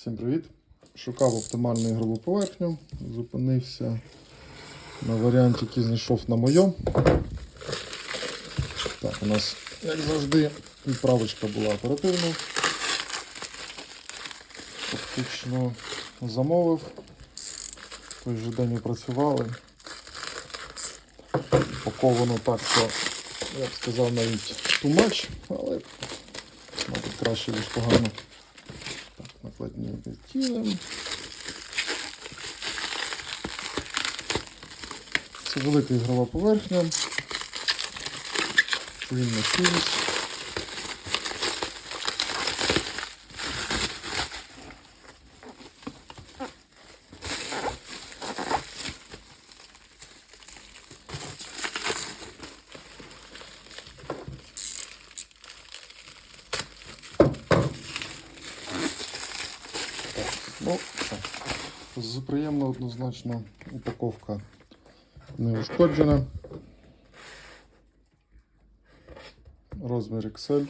Всім привіт! Шукав оптимальну ігрову поверхню, зупинився на варіанті, який знайшов на моєму. Так, у нас, як завжди, відправочка була оперативна. Фактично замовив. Той же день опрацювали. Упаковано так, що я б сказав навіть too much, але мабуть краще ніж погано. Накладні відтінемо. Це велика ігрова поверхня. Він Series. Ну, що, з приємно однозначно упаковка не ушкоджена. Розмір XL.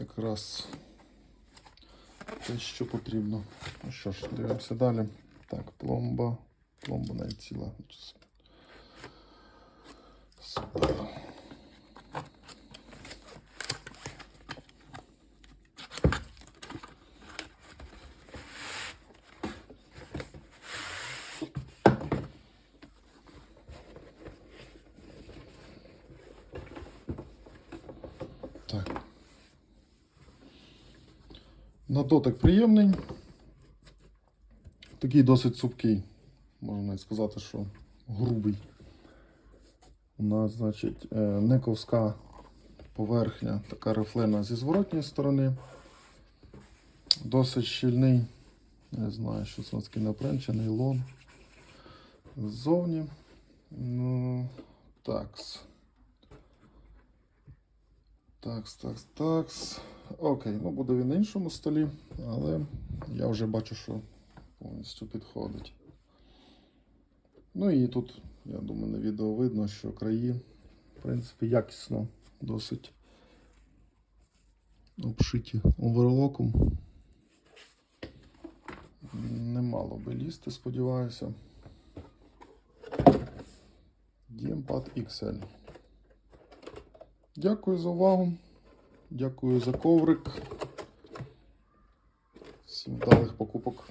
Якраз те, що потрібно. Ну що ж, дивимося далі. Так, пломба. Пломба навіть ціла. На дотик приємний. Такий досить цупкий. Можна навіть сказати, що грубий. У нас, значить, е, нековська поверхня, така рифлена зі зворотньої сторони. Досить щільний. Не знаю, що це такий напрям чи нейлон. Ззовні. Ну, такс. Такс, такс, такс. Окей, ну буде він на іншому столі, але я вже бачу, що повністю підходить. Ну і тут, я думаю, на відео видно, що краї, в принципі, якісно досить обшиті оверлоком. Немало би лізти, сподіваюся. Діємпад XL. Дякую за увагу. Дякую за коврик. Всім вдалих покупок.